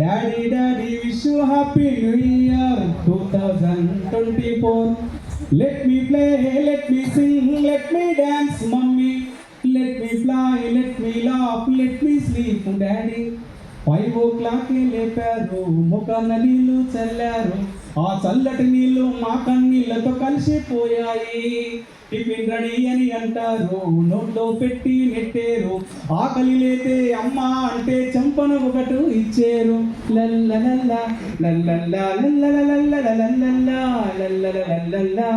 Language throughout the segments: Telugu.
Daddy daddy wish you happy new year two thousand twenty four let me play let me sing let me dance mummy let me fly let me laugh let me sleep daddy five o'clock లేపారు ముఖాన నలీలు చల్లారు ఆ చల్లటి నీళ్ళు మా కన్నీళ్ళతో కలిసిపోయాయి. టిఫిన్ రెడీ అని అంటారు నోట్లో పెట్టి నెట్టారు. ఆకలి లేతే అమ్మ అంటే చంపను ఒకటి ఇచ్చారు. లల్లలల్ల లల్లల్లా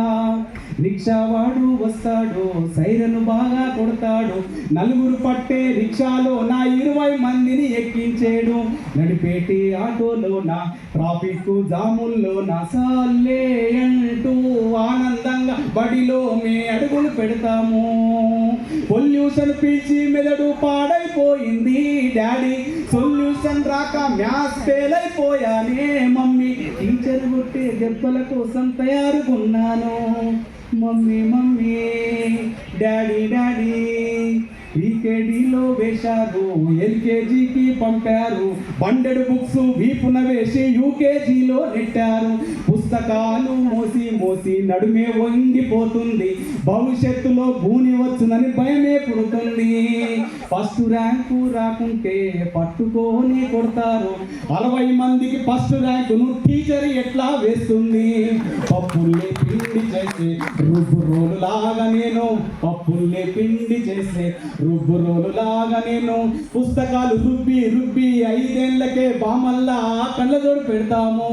రిక్షావాడు వస్తాడు సైరను బాగా కొడతాడు నలుగురు పట్టే రిక్షాలో నా ఇరవై మందిని ఎక్కించాడు. నడిపేటి ఆటోలో నా ట్రాఫిక్ జాముల్లో నా సాలే అంటూ ఆనందంగా బడిలో మే అడుగులు పెడతాము. పొల్యూషన్ పీల్చి మెదడు పాడైపోయింది డాడీ. సొల్యూషన్ రాక మ్యాథ్స్ ఫెయిల్ అయిపోయానే మమ్మీ. టీచర్ కొట్టే దెబ్బల కోసం తయారుకున్నాను. Mummy mummy. డాడీ డాడీ ఈకేడీలో వేశారు ఎల్కేజీకి పంపారు. బండెడ్ బుక్స్ వీపున వేసి యూకేజీలో నెట్టారు. పుస్తకాలు మోసి మోసి నడుమే వంగిపోతుంది. భవిష్యత్తులో భూని వచ్చునని భయమే పుడుతుంది. ఫస్ట్ ర్యాంకు రాకుంటే పట్టుకొని కొడతారు. అరవై మందికి ఫస్ట్ ర్యాంకును టీచర్ ఎట్లా వేస్తుంది? పప్పుల్ని పిండి చేసి రుబ్బు రోలు లాగా నేను పప్పుల్ని పిండి చేసే రుబ్బు రోలు లాగా నేను పుస్తకాలు రుబ్బి రుబ్బి ఐదేళ్ళకే బామల్లా కళ్ళజోడు పెడతాము.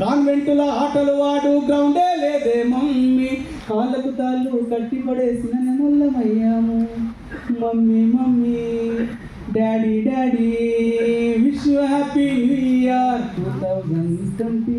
కాన్వెంటుల ఆటలు వాడు గ్రౌండే లేదే మమ్మీ. కాళ్ళకు తాళ్ళు కట్టి పడేసిన నెమల్లమయ్యాము mummy mummy. Daddy daddy. Wish happy new year. Two thousand twenty